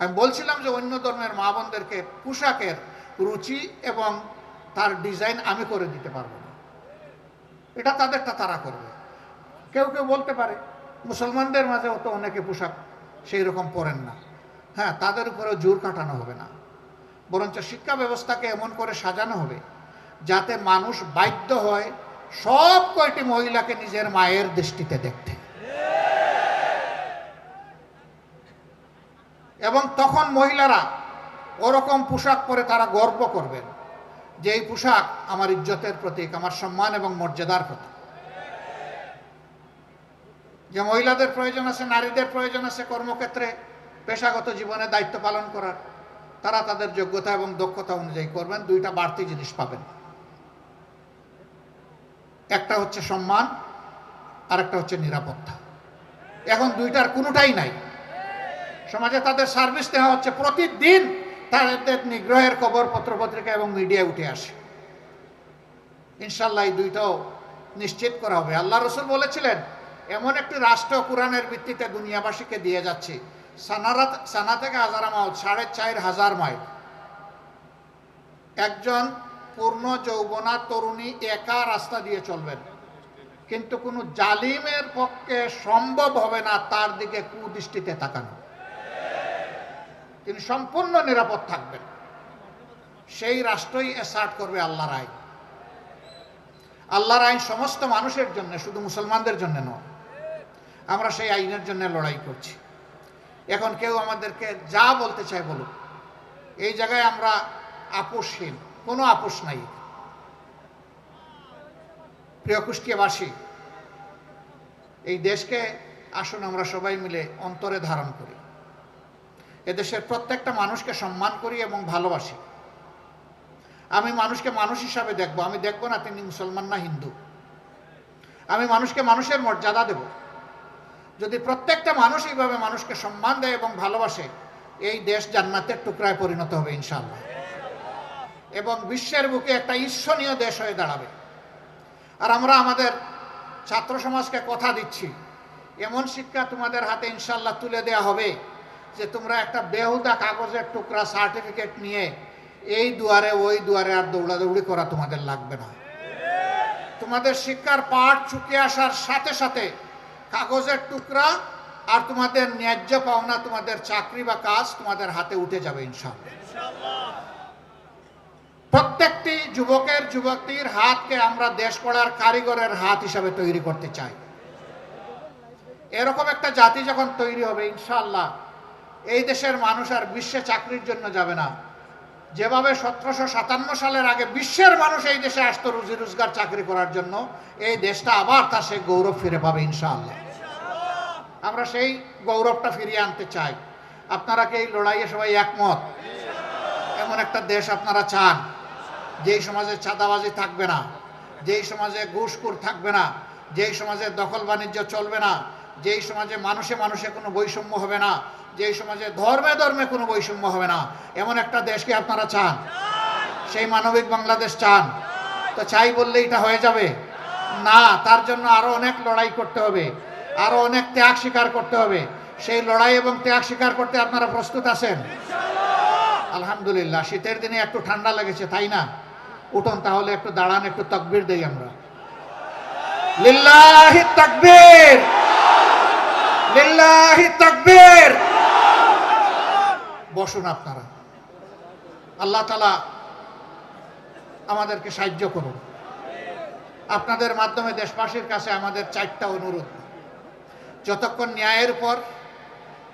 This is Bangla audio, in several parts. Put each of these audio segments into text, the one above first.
আমি বলছিলাম যে অন্য ধর্মের মা বোনদেরকে পোশাকের রুচি এবং তার ডিজাইন আমি করে দিতে পারব না। এটা তাদেরটা তারা করবে। কেউ কেউ বলতে পারে, মুসলমানদের মাঝেও তো অনেকে পোশাক সেই রকম পরেন না। হ্যাঁ তাদের উপরেও জোর কাটানো হবে না। বরঞ্চ শিক্ষা ব্যবস্থাকে এমন করে সাজানো হবে যাতে মানুষ বাধ্য হয় সব কয়টি মহিলাকে নিজের মায়ের দৃষ্টিতে দেখতে। এবং তখন মহিলারা ওরকম পোশাক পরে তারা গর্ব করবেন যে এই পোশাক আমার ইজ্জতের প্রতীক, আমার সম্মান এবং মর্যাদার প্রতীক। যে মহিলাদের প্রয়োজন আছে, নারীদের প্রয়োজন আছে কর্মক্ষেত্রে পেশাগত জীবনে দায়িত্ব পালন করার, তারা তাদের যোগ্যতা এবং দক্ষতা অনুযায়ী করবেন, দুইটা বাড়তি জিনিস পাবেন। একটা হচ্ছে সম্মান আর একটা হচ্ছে নিরাপত্তা। এখন দুইটার কোনোটাই নাই। সমাজে তাদের সার্ভিস দেওয়া হচ্ছে। প্রতিদিন তাদের নিগ্রহের খবর, পত্রপত্রিকা এবং মিডিয়া উঠে আসে। ইনশাল্লাহ এই দুইটাও নিশ্চিত করা হবে। আল্লাহ রসুল বলেছিলেন, এমন একটি রাষ্ট্র কোরআনের ভিত্তিতে দুনিয়াবাসীকে দিয়ে যাচ্ছে। সানারাত সানা থেকে হাজার মাইল সাড়ে চার হাজার মাইল। একজন পূর্ণ যৌবনা তরুণী একা রাস্তা দিয়ে চলবেন। কিন্তু কোনো জালিমের পক্ষে সম্ভব হবে না তার দিকে কুদৃষ্টিতে তাকানো। তিনি সম্পূর্ণ নিরাপদ থাকবেন। সেই রাষ্ট্রই এসার্ট করবে আল্লাহর আইন। আল্লাহর আইন সমস্ত মানুষের জন্য, শুধু মুসলমানদের জন্য নয়। আমরা সেই আইনের জন্য লড়াই করছি। এখন কেউ আমাদেরকে যা বলতে চায় বলুক। এই জায়গায় আমরা আপোষহীন, কোনো আপোষ নাই। প্রিয় কুষ্টিয়াবাসী, এই দেশকে আসুন আমরা সবাই মিলে অন্তরে ধারণ করি। এদেশের প্রত্যেকটা মানুষকে সম্মান করি এবং ভালোবাসি। আমি মানুষকে মানুষ হিসাবে দেখব। আমি দেখব না তিনি মুসলমান না হিন্দু। আমি মানুষকে মানুষের মর্যাদা দেব। যদি প্রত্যেকটা মানুষ এইভাবে মানুষকে সম্মান দেয় এবং ভালোবাসে, এই দেশ জান্নাতের টুকরায় পরিণত হবে ইনশাল্লাহ এবং বিশ্বের বুকে একটা ঈর্ষণীয় দেশ হয়ে দাঁড়াবে। আর আমরা আমাদের ছাত্র সমাজকে কথা দিচ্ছি, এমন শিক্ষা তোমাদের হাতে ইনশাল্লাহ তুলে দেওয়া হবে। যে তোমরা একটা বেহুদা কাগজের টুকরা সার্টিফিকেট নিয়ে এই দুয়ারে, ওই দুয়ারে আর দৌড়াদৌড়ি করা তোমাদের লাগবে না। তোমাদের শিক্ষার পাঠ চুকে আসার সাথে সাথে কাগজের টুকরা আর তোমাদের ন্যায্য পাওনা, তোমাদের চাকরি বা কাজ তোমাদের হাতে উঠে যাবে ইনশাল্লাহ প্রত্যেকটি যুবকের, যুবতীর হাতকে আমরা দেশ গড়ার কারিগরের হাত হিসাবে তৈরি করতে চাই। এরকম একটা জাতি যখন তৈরি হবে ইনশাল্লাহ এই দেশের মানুষ আর বিশ্বে চাকরির জন্য যাবে না। যেভাবে সতেরোশো সাতান্ন সালের আগে বিশ্বের মানুষ এই দেশে আসতো রুজি রোজগার চাকরি করার জন্য, এই দেশটা আবার তার সেই গৌরব ফিরে পাবে ইনশাআল্লাহ। আমরা সেই গৌরবটা ফিরিয়ে আনতে চাই। আপনারা কি এই লড়াইয়ে সবাই একমত? এমন একটা দেশ আপনারা চান, যেই সমাজে চাঁদাবাজি থাকবে না, যেই সমাজে ঘুষখুর থাকবে না, যেই সমাজে দখল বাণিজ্য চলবে না যেই সমাজে মানুষে মানুষে কোনো বৈষম্য হবে না যেই সমাজে ধর্মে ধর্মে কোনো বৈষম্য হবে না, এমন একটা দেশকে আপনারা চান, সেই মানবিক বাংলাদেশ চান। তো চাই বললে এটা হয়ে যাবে। না, তার জন্য আরও অনেক লড়াই করতে হবে, আরও অনেক ত্যাগ স্বীকার করতে হবে। সেই লড়াই এবং ত্যাগ স্বীকার করতে আপনারা প্রস্তুত আছেন? আলহামদুলিল্লাহ, শীতের দিনে একটু ঠান্ডা লেগেছে, তাই না? উঠুন তাহলে একটু দাঁড়ান, একটু তকবির দেই আমরা। লিল্লাহি তাকবীর! বসুন আপনারা। আল্লাহ তালা আমাদেরকে সাহায্য করুন। আপনাদের মাধ্যমে দেশবাসীর কাছে আমাদের চারটা অনুরোধ। যতক্ষণ ন্যায়ের উপর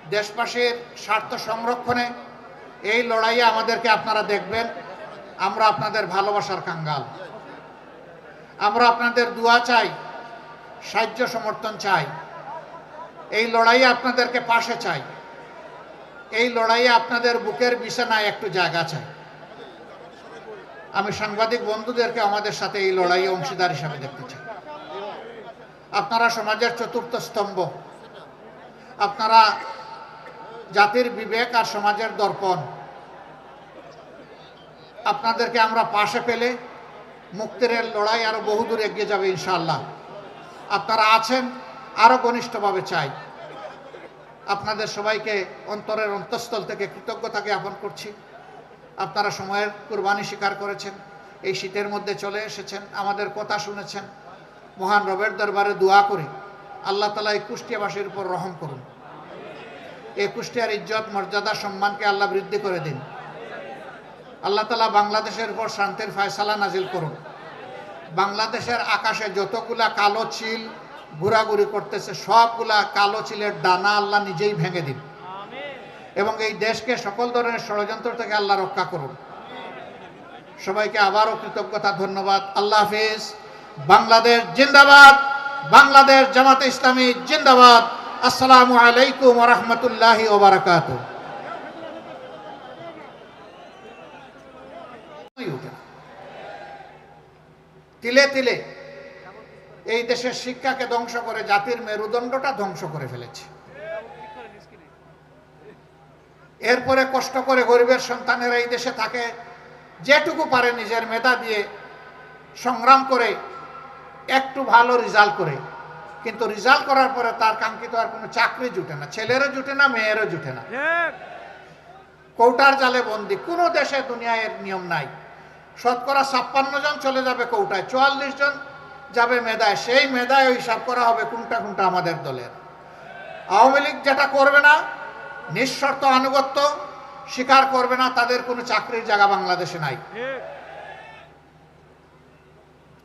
দেশবাসীর স্বার্থ সংরক্ষণে এই লড়াইয়ে আমাদেরকে আপনারা দেখবেন, আমরা আপনাদের ভালোবাসার কাঙ্গাল। আমরা আপনাদের দোয়া চাই, সাহায্য সমর্থন চাই। এই লড়াইয়ে আপনাদেরকে পাশে চাই। এই লড়াইয়ে আপনাদের বুকের বিছানায় একটু জায়গা চাই। আমি সাংবাদিক বন্ধুদেরকে আমাদের সাথে এই লড়াইয়ে অংশীদার হিসাবে দেখতে চাই। আপনারা সমাজের চতুর্থ স্তম্ভ। আপনারা জাতির বিবেক আর সমাজের দর্পণ। আপনাদেরকে আমরা পাশে পেলে মুক্তির লড়াই আরও বহুদূর এগিয়ে যাবে ইনশাল্লাহ আপনারা আছেন আরও ঘনিষ্ঠভাবে চাই। আপনাদের সবাইকে অন্তরের অন্তঃস্থল থেকে কৃতজ্ঞতা জ্ঞাপন করছি। আপনারা সময়ের কুরবানি স্বীকার করেছেন, এই শীতের মধ্যে চলে এসেছেন, আমাদের কথা শুনেছেন। মহান রবের দরবারে দোয়া করি আল্লাহ তালা এই কুষ্টিয়াবাসীর উপর রহম করুন। এই কুষ্টিয়ার ইজ্জত, মর্যাদা, সম্মানকে আল্লাহ বৃদ্ধি করে দিন। আল্লাহ তালা বাংলাদেশের উপর শান্তির ফয়সালা নাজিল করুন। বাংলাদেশের আকাশে যতগুলা কালো চিল ঘোরাঘুরি করতেছে সবগুলা কালো চিলের ডানা আল্লাহ নিজেই ভেঙে দিন এবং এই দেশকে সকল ধরনের ষড়যন্ত্র থেকে আল্লাহ রক্ষা করুন। সবাইকে আবারও কৃতজ্ঞতা ধন্যবাদ। আল্লাহ হাফিজ। বাংলাদেশ জিন্দাবাদ। বাংলাদেশ জামাতে ইসলামী জিন্দাবাদ। আসসালামু আলাইকুম রহমতুল্লাহি ওবরাকাত তিলে তিলে এই দেশের শিক্ষাকে ধ্বংস করে জাতির মেরুদণ্ডটা ধ্বংস করে ফেলেছে। এরপরে কষ্ট করে গরিবের সন্তানেরা এই দেশে থাকে যেটুকু পারে নিজের মেধা দিয়ে সংগ্রাম করে একটু ভালো রেজাল্ট করে। কিন্তু রেজাল্ট করার পরে তার কাঙ্ক্ষিত আর কোনো চাকরি জুটে না ছেলেরও জুটে না মেয়েরও জুটে না। কৌটার জালে বন্দি কোনো দেশে দুনিয়ায় নিয়ম নাই। শতকরা ছাপ্পান্ন জন চলে যাবে কৌটায় চুয়াল্লিশ জন যাবে মেধায়, সেই মেধায় হিসাব করা হবে কোনটা কোনটা আমাদের দলের। আওয়ামী লীগ যেটা করবে না, নিঃশর্ত আনুগত্য স্বীকার করবে না, তাদের কোনো চাকরির জায়গা বাংলাদেশে নাই।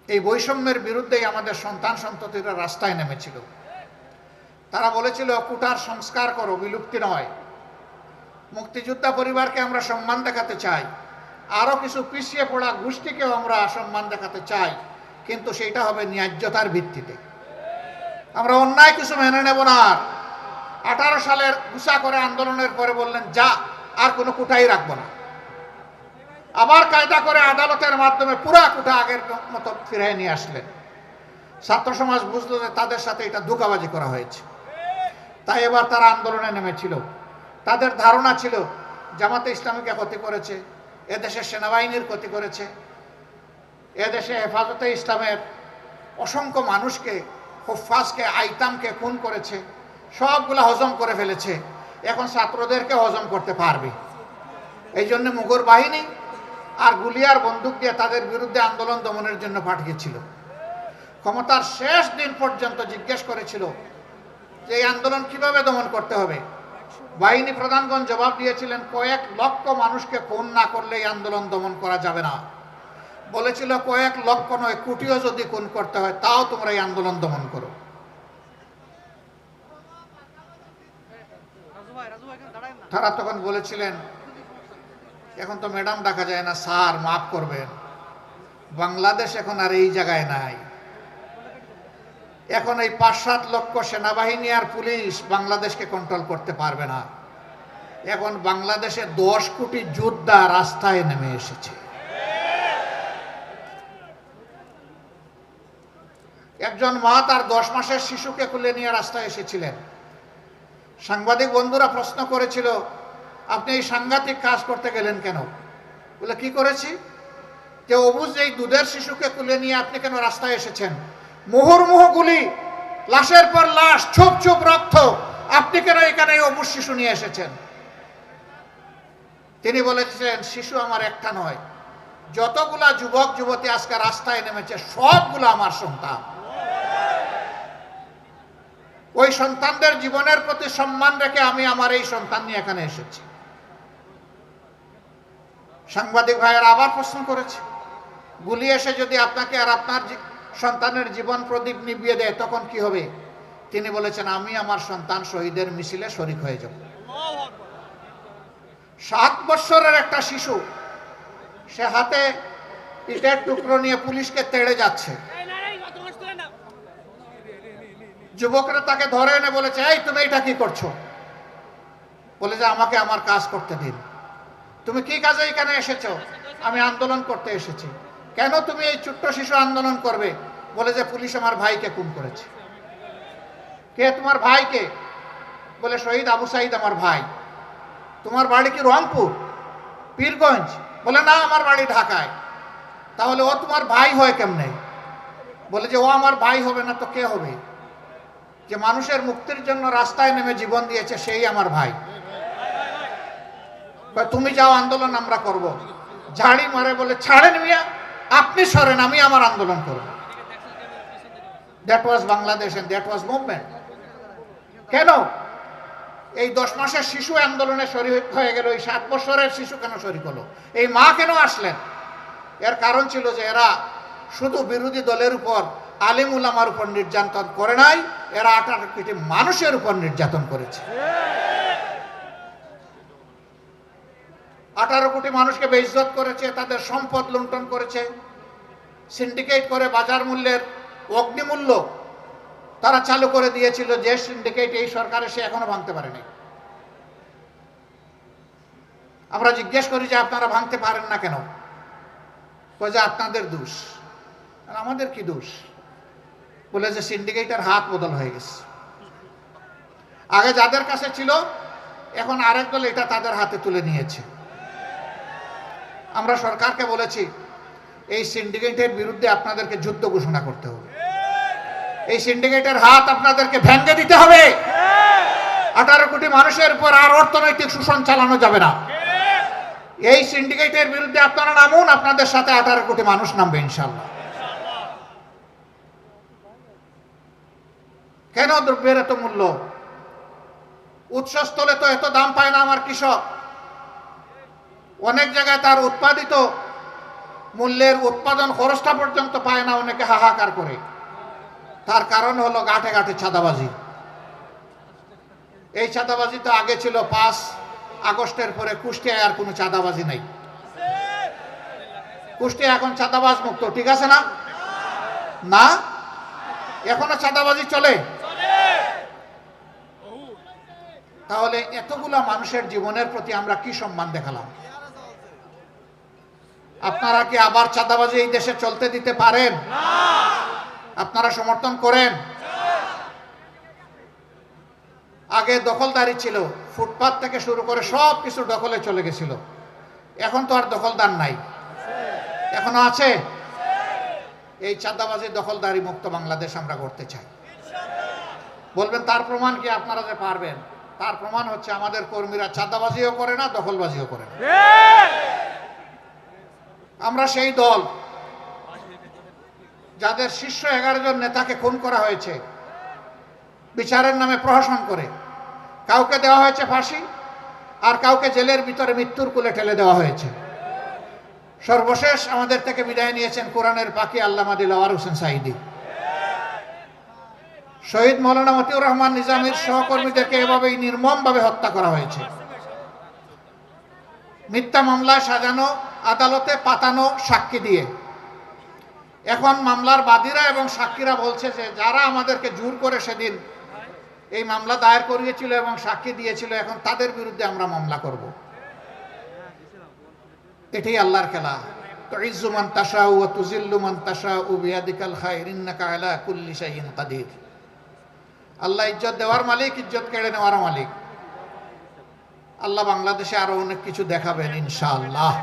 এই বৈষম্যের বিরুদ্ধেই আমাদের সন্তান সন্ততিরা রাস্তায় নেমেছিল। তারা বলেছিল, কুটার সংস্কার করো, বিলুপ্তি নয়। মুক্তিযোদ্ধা পরিবারকে আমরা সম্মান দেখাতে চাই। আরও কিছু পিছিয়ে পড়া গোষ্ঠীকেও আমরা সম্মান দেখাতে চাই। কিন্তু সেটা হবে ন্যায্যতার ভিত্তিতে। আমরা অন্যায় কিছু মেনে নেব না। আর আঠারো সালের গুসা করে আন্দোলনের পরে বললেন, যা, আর কোনো কুটাই রাখব না। আবার কায়দা করে আদালতের মাধ্যমে পুরা কুটা আগের মতো ফিরে নিয়ে আসলেন। ছাত্র সমাজ বুঝলো যে তাদের সাথে এটা ধোকাবাজি করা হয়েছে। তাই এবার তারা আন্দোলনে নেমেছিল। তাদের ধারণা ছিল, জামাতে ইসলামীকে ক্ষতি করেছে, এদেশের সেনাবাহিনীর ক্ষতি করেছে এদেশে হেফাজতে ইসলামের অসংখ্য মানুষকে হোফাজকে আইতামকে খুন করেছে, সবগুলো হজম করে ফেলেছে। এখন ছাত্রদেরকে হজম করতে পারবে। এই জন্য মুগর বাহিনী আর গুলিয়ার বন্দুক দিয়ে তাদের বিরুদ্ধে আন্দোলন দমনের জন্য পাঠিয়েছিল। ক্ষমতার শেষ দিন পর্যন্ত জিজ্ঞেস করেছিল যে এই আন্দোলন কীভাবে দমন করতে হবে। বাহিনী প্রধানগণ জবাব দিয়েছিলেন, কয়েক লক্ষ মানুষকে খুন না করলে এই আন্দোলন দমন করা যাবে না। বলেছিল কয়েক লক্ষ নয় কোটিও যদি খুন করতে হয় তাও তোমরা এই আন্দোলন দমন করো। তারা তখন বলেছিলেন এখন তো ম্যাডাম ডাকা যায় না স্যার মাফ করবেন। বাংলাদেশ এখন আর এই জায়গায় নাই। এখন এই পাঁচ সাত লক্ষ সেনাবাহিনী আর পুলিশ বাংলাদেশকে কন্ট্রোল করতে পারবে না। এখন বাংলাদেশে দশ কোটি যোদ্ধা রাস্তায় নেমে এসেছে। একজন মা তার দশ মাসের শিশুকে খুলে নিয়ে রাস্তায় এসেছিলেন। সাংবাদিক বন্ধুরা প্রশ্ন করেছিল, আপনি এই সাংঘাতিক কাজ করতে গেলেন কেন? বলে, কি করেছি? যে অবুজ এই দুধের শিশুকে তুলে নিয়ে আপনি কেন রাস্তায় এসেছেন? মুহুর্মুহু গুলি, লাশের পর লাশ, ছোপ ছোপ রক্ত, আপনি কেন এখানে অবুজ শিশু নিয়ে এসেছেন? তিনি বলেছিলেন শিশু আমার একটা নয়। যতগুলা যুবক, যুবতী আজকে রাস্তায় নেমেছে, সবগুলো আমার সন্তান। ওই সন্তানদের জীবনের প্রতি সম্মান রেখে আমি আমার এই সন্তান নিয়ে এখানে এসেছি। সাংবাদিক ভাইয়ের আবার প্রশ্ন করেছে। গুলি এসে যদি আপনাকে আর আপনার সন্তানের জীবন প্রদীপ নিবিয়ে দেয়, তখন কি হবে? তিনি বলেছেন, আমি আমার সন্তান শহীদের মিছিলে শরিক হয়ে যাব। সাত বৎসরের একটা শিশু, সে হাতে ইটের টুকরো নিয়ে পুলিশকে তেড়ে যাচ্ছে। যুবকরা তাকে ধরে এনে বলেছে, এই, তুমি এটা কি করছ? বলে যে, আমাকে আমার কাজ করতে দিন। তুমি কি কাজে এখানে এসেছ? আমি আন্দোলন করতে এসেছি। কেন তুমি এই ছোট্ট শিশু আন্দোলন করবে? বলে যে, পুলিশ আমার ভাইকে খুন করেছে। কে তোমার ভাইকে? বলে, শহীদ আবু সাইদ আমার ভাই। তোমার বাড়ি কি রংপুর? পীরগঞ্জ। বলে, না, আমার বাড়ি ঢাকায়। তাহলে ও তোমার ভাই হয় কেমনে? বলে যে, ও আমার ভাই হবে না তো কে হবে? যে মানুষের মুক্তির জন্য রাস্তায় নেমে জীবন দিয়েছে সেই আমার ভাই। তুমি যাও আন্দোলন, আমরা করব। ঝাড়ি মারে বলে, ছাড়েন মিয়া, আপনি সরেন, আমি আমার আন্দোলন করব। That was Bangladesh that was movement কেন? এই দশ মাসের শিশু আন্দোলনে শরীর হয়ে গেল, এই সাত বছরের শিশু কেন শরীর হলো? এই মা কেন আসলেন? এর কারণ ছিল যে এরা শুধু বিরোধী দলের উপর আলিম উলামার উপর নির্যাতন করে নাই এরা আঠারো কোটি মানুষের উপর নির্যাতন করেছে। আঠারো কোটি মানুষকে বেইজ্জত করেছে, তাদের সম্পদ লুণ্ঠন করেছে। সিন্ডিকেট করে বাজার মূল্যের অগ্নিমূল্য তারা চালু করে দিয়েছিল, যে সিন্ডিকেট এই সরকারে সে এখনও ভাঙতে পারেনি। আমরা জিজ্ঞেস করি যে আপনারা ভাঙতে পারেন না কেন? যে আপনাদের দোষ। আমাদের কি দোষ? বলে যে সিন্ডিকেটের হাত বদল হয়ে গেছে। আগে যাদের কাছে ছিল, এখন আরেক দল এটা তাদের হাতে তুলে নিয়েছে। আমরা সরকারকে বলেছি, এই সিন্ডিকেটের বিরুদ্ধে আপনাদেরকে যুদ্ধ ঘোষণা করতে হবে। এই সিন্ডিকেটের হাত আপনাদেরকে ভেঙে দিতে হবে। আঠারো কোটি মানুষের উপর আর অর্থনৈতিক শোষণ চালানো যাবে না। এই সিন্ডিকেটের বিরুদ্ধে আপনারা নামুন, আপনাদের সাথে আঠারো কোটি মানুষ নামবে ইনশাল্লাহ কেন দ্রব্যের এত মূল্য? উৎসস্থলে তো এত দাম পায় না আমার কৃষক। অনেক জায়গায় তার উৎপাদিত মূল্যের উৎপাদন খরচটা পর্যন্ত পায় না, অনেকে হাহাকার করে। তার কারণ হলো গাঁটে গাঁটে ছাদাবাজি এই চাঁদাবাজি তো আগে ছিল পাঁচ আগস্টের পরে কুষ্টিয়ায় আর কোনো চাঁদাবাজি নাই। কুষ্টিয়া এখন চাঁদাবাজ মুক্ত ঠিক আছে না? না? এখনও চাঁদাবাজি চলে? তাহলে এতগুলা মানুষের জীবনের প্রতি আমরা কি সম্মান দেখালাম? আপনারা কি আবার চাঁদাবাজি এই দেশে চলতে দিতে পারেন? আপনারা সমর্থন করেন? আগে দখলদারি ছিল, ফুটপাত থেকে শুরু করে সব কিছু দখলে চলে গেছিল। এখন তো আর দখলদার নাই। এখনও আছে? এই চাঁদাবাজি দখলদারি মুক্ত বাংলাদেশ আমরা করতে চাই। বলবেন তার প্রমাণ কি আপনারা যে পারবেন? তার প্রমাণ হচ্ছে আমাদের কর্মীরা চাঁদাবাজিও করে না, দখলবাজিও করে না। আমরা সেই দল যাদের শীর্ষ এগারো জন নেতাকে খুন করা হয়েছে, বিচারের নামে প্রহসন করে, কাউকে দেওয়া হয়েছে ফাঁসি আর কাউকে জেলের ভিতরে মৃত্যুর কুলে ঠেলে দেওয়া হয়েছে। সর্বশেষ আমাদের থেকে বিদায় নিয়েছেন কোরআনের পাখি আল্লামা দিলাওয়ার হোসেন সাইদি শহীদ মৌলানা মতিউর রহমান নিজামীর সহকর্মীদেরকে এভাবেই নির্মমভাবে হত্যা করা হয়েছে। মিথ্যা মামলায় সাজানো, আদালতে পাতানো সাক্ষী দিয়ে। এখন মামলার বাদীরা এবং সাক্ষীরা বলছে যে যারা আমাদেরকে জোর করে সেদিন এই মামলা দায়ের করিয়েছিল এবং সাক্ষী দিয়েছিল, এখন তাদের বিরুদ্ধে আমরা মামলা করব। এটাই আল্লাহর খেলা। তাসা ও তুজিল্লুমান তাসা ও বিয়াদিকাল খায়র ইন্নাকা আলা কুল্লি শাইইন কাদির। আল্লাহ ইজ্জত দেওয়ার মালিক, ইজ্জত কেড়ে নেওয়ার মালিক। আল্লাহ বাংলাদেশে আরও অনেক কিছু দেখাবেন ইনশাআল্লাহ।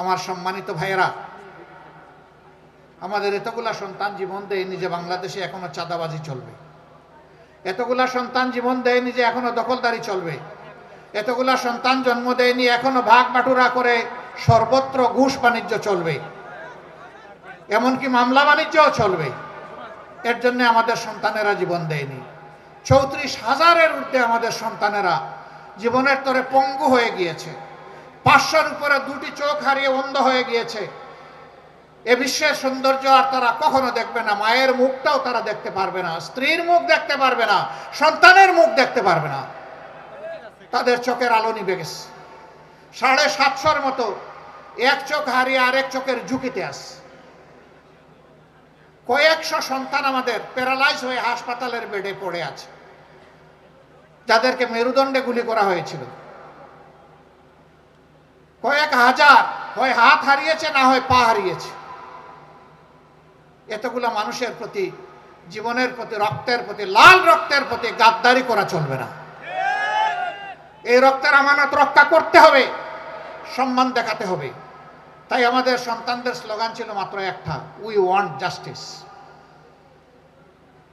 আমার সম্মানিত ভাইয়েরা, আমাদের এতগুলা সন্তান জীবন দেয়নি যে বাংলাদেশে এখনও চাঁদাবাজি চলবে। এতগুলা সন্তান জীবন দেয়নি যে এখনও দখলদারি চলবে। এতগুলা সন্তান জন্ম দেয়নি, এখনও ভাগ বাটুরা করে সর্বত্র ঘুষ বাণিজ্য চলবে। এমনকি মামলা বাণিজ্যও চলবে। এর জন্য আমাদের সন্তানেরা জীবন দেয়নি। চৌত্রিশ হাজারের ঊর্ধ্বে আমাদের সন্তানেরা জীবনের তরে পঙ্গু হয়ে গিয়েছে। পাঁচশোর উপরে দুটি চোখ হারিয়ে অন্ধ হয়ে গিয়েছে। এ বিশ্বের সৌন্দর্য আর তারা কখনো দেখবে না। মায়ের মুখটাও তারা দেখতে পারবে না। স্ত্রীর মুখ দেখতে পারবে না। সন্তানের মুখ দেখতে পারবে না। তাদের চোখের আলো নিবে গেছে। সাড়ে সাতশোর মতো এক চোখ হারিয়ে আরেক চোখের ঝুঁকিতে আস কয়েকশো সন্তান আমাদের প্যারালাইজ হয়ে হাসপাতালের বেডে পড়ে আছে। যাদেরকে মেরুদণ্ডে গুলি করা হয়েছিল। কয়েক হাজার হয় হাত হারিয়েছে, না হয় পা হারিয়েছে। এতগুলো মানুষের প্রতি, জীবনের প্রতি, রক্তের প্রতি, লাল রক্তের প্রতি গাদ্দারি করা চলবে না। এই রক্তের আমানত রক্ষা করতে হবে, সম্মান দেখাতে হবে। তাই আমাদের সন্তানদের স্লোগান ছিল মাত্র একটা উই ওয়ান্ট জাস্টিস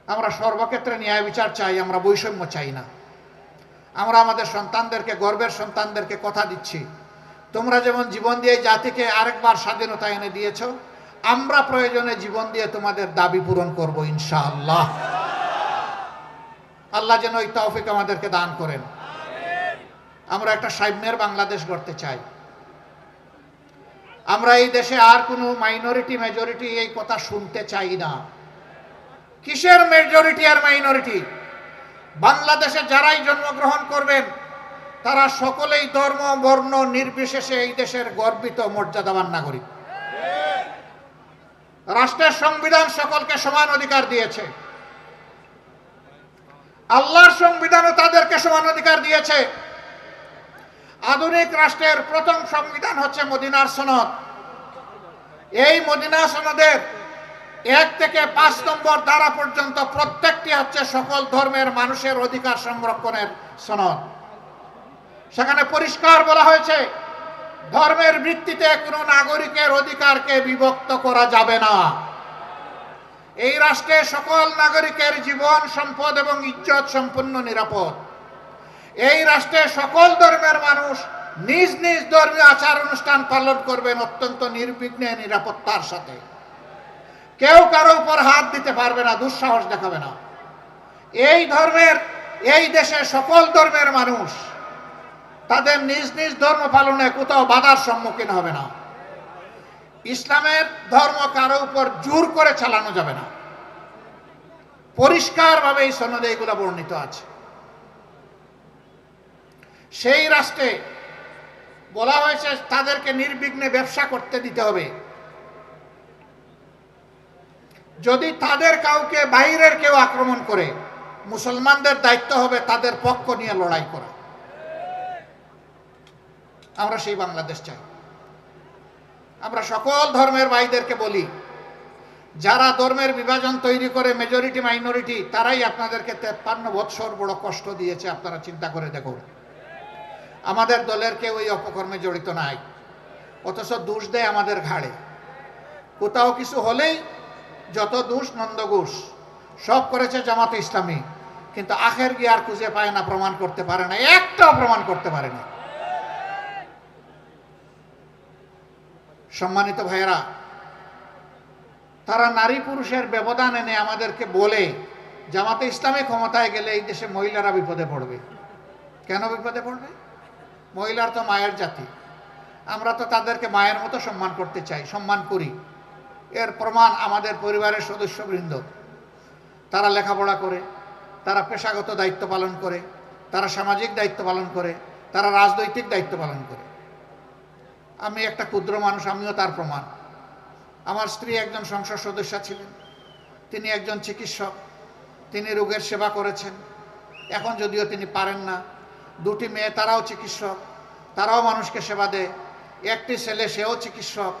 আমরা সর্বক্ষেত্রে ন্যায় বিচার চাই, আমরা বৈষম্য চাই না। আমরা আমাদের সন্তানদেরকে, গর্বের সন্তানদেরকে কথা দিচ্ছি। তোমরা যেমন জীবন দিয়ে জাতিকে আরেকবার স্বাধীনতা এনে দিয়েছ, আমরা প্রয়োজনে জীবন দিয়ে তোমাদের দাবি পূরণ করব, ইনশাআল্লাহ। আল্লাহ যেন ওই তৌফিক আমাদেরকে দান করেন। আমরা একটা সাম্যের বাংলাদেশ গড়তে চাই। আমরা এই দেশে আর কোনো মাইনরিটি মেজরিটি এই কথা শুনতে চাই না। কিসের মেজরিটি আর মাইনরিটি বাংলাদেশে যারাই জন্মগ্রহণ করবেন, তারা সকলেই ধর্ম, বর্ণ নির্বিশেষে এই দেশের গর্বিত, মর্যাদাবান নাগরিক। রাষ্ট্রের সংবিধান সকলকে সমান অধিকার দিয়েছে। আল্লাহর সংবিধানও তাদেরকে সমান অধিকার দিয়েছে। আধুনিক রাষ্ট্রের প্রথম সংবিধান হচ্ছে মদিনার সনদ। এই মদিনা সনদের এক থেকে পাঁচ নম্বর দ্বারা পর্যন্ত প্রত্যেকটি হচ্ছে সকল ধর্মের মানুষের অধিকার সংরক্ষণের সনদ। সেখানে পরিষ্কার বলা হয়েছে, ধর্মের ভিত্তিতে কোনো নাগরিকের অধিকারকে বিভক্ত করা যাবে না। এই রাষ্ট্রে সকল নাগরিকের জীবন, সম্পদ এবং ইজ্জত সম্পূর্ণ নিরাপদ। এই রাষ্ট্রে সকল ধর্মের মানুষ নিজ নিজ ধর্মীয় আচার অনুষ্ঠান পালন করবেন অত্যন্ত নির্বিঘ্নে নিরাপত্তার সাথে। কেউ কারও উপর হাত দিতে পারবে না, দুঃসাহস দেখাবে না। এই ধর্মের, এই দেশে সকল ধর্মের মানুষ তাদের নিজ নিজ ধর্ম পালনে কোথাও বাধার সম্মুখীন হবে না। ইসলামের ধর্ম কারও উপর জোর করে চালানো যাবে না। পরিষ্কারভাবে এই সনদে এগুলো বর্ণিত আছে। সেই রাষ্ট্রে বলা হয়েছে তাদেরকে নির্বিঘ্নে ব্যবসা করতে দিতে হবে। যদি তাদের কাউকে বাইরের কেউ আক্রমণ করে, মুসলমানদের দায়িত্ব হবে তাদের পক্ষ নিয়ে লড়াই করা। আমরা সেই বাংলাদেশ চাই। আমরা সকল ধর্মের ভাইদেরকে বলি, যারা ধর্মের বিভাজন তৈরি করে মেজরিটি মাইনরিটি তারাই আপনাদেরকে তেপ্পান্ন বৎসর বড় কষ্ট দিয়েছে, আপনারা চিন্তা করে দেখুন। আমাদের দলের কেউ এই অপকর্মে জড়িত নাই। অথচ দোষ দেয় আমাদের ঘাড়ে। কোথাও কিছু হলেই যত দোষ নন্দঘোষ সব করেছে জামাতে ইসলামী। কিন্তু আখের গিয়ে আর খুঁজে পায় না, প্রমাণ করতে পারে না। একটাও প্রমাণ করতে পারে না। সম্মানিত ভাইয়েরা, তারা নারী পুরুষের ব্যবধান এনে আমাদেরকে বলে, জামাতে ইসলামী ক্ষমতায় গেলে এই দেশে মহিলারা বিপদে পড়বে। কেন বিপদে পড়বে? মহিলার তো মায়ের জাতি। আমরা তো তাদেরকে মায়ের মতো সম্মান করতে চাই, সম্মান করি। এর প্রমাণ আমাদের পরিবারের সদস্যবৃন্দ। তারা লেখাপড়া করে, তারা পেশাগত দায়িত্ব পালন করে, তারা সামাজিক দায়িত্ব পালন করে, তারা রাজনৈতিক দায়িত্ব পালন করে। আমি একটা ক্ষুদ্র মানুষ, আমিও তার প্রমাণ। আমার স্ত্রী একজন সংসদ সদস্য ছিলেন, তিনি একজন চিকিৎসক, তিনি রোগের সেবা করেছেন। এখন যদিও তিনি পারেন না দুটি মেয়ে তারাও চিকিৎসক তারাও মানুষকে সেবা দেয়। একটি ছেলে সেও চিকিৎসক।